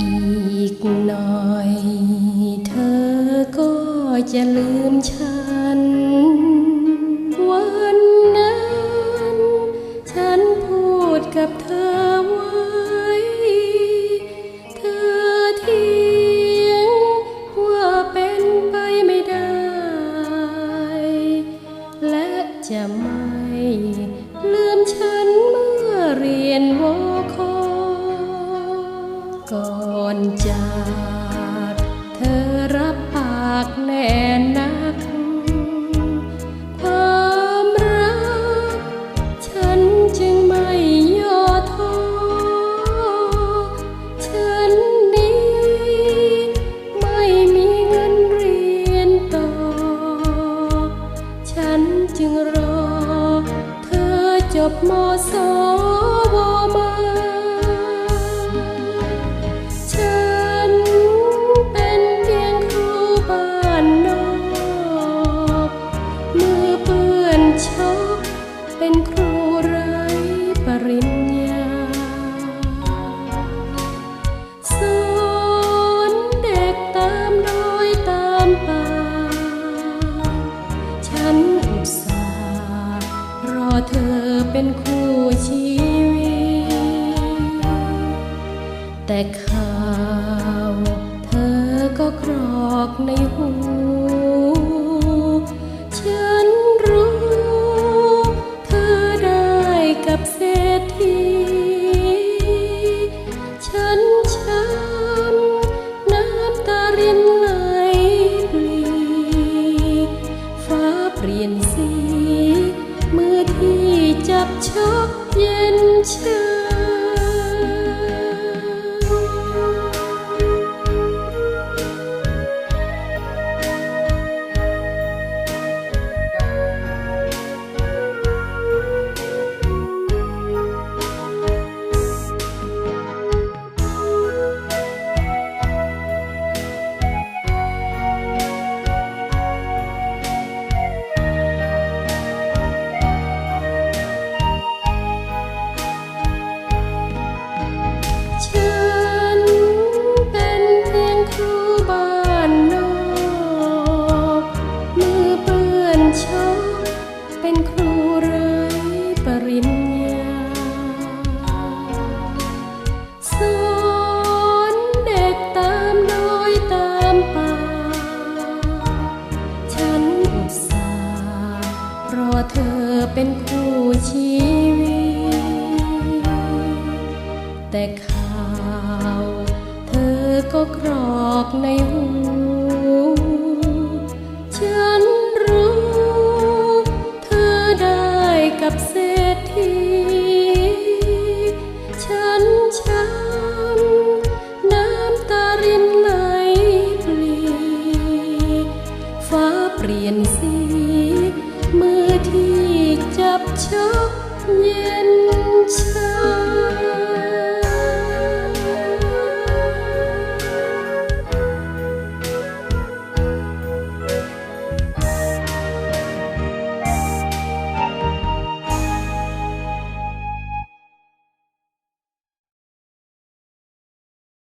อีกหน่อย เธอก็จะลืมฉัน แล เป็นคู่ชีวิต แต่ข่าวเธอก็กรอกในหูฉันรู้ เธอได้กับเส บชุบเย็นชื่น เป็นคู่ชีวิต แต่ข่าวเธอก็กรอกในหูฉันรู้ เธอได้กับเศรษฐี chấp nhân chân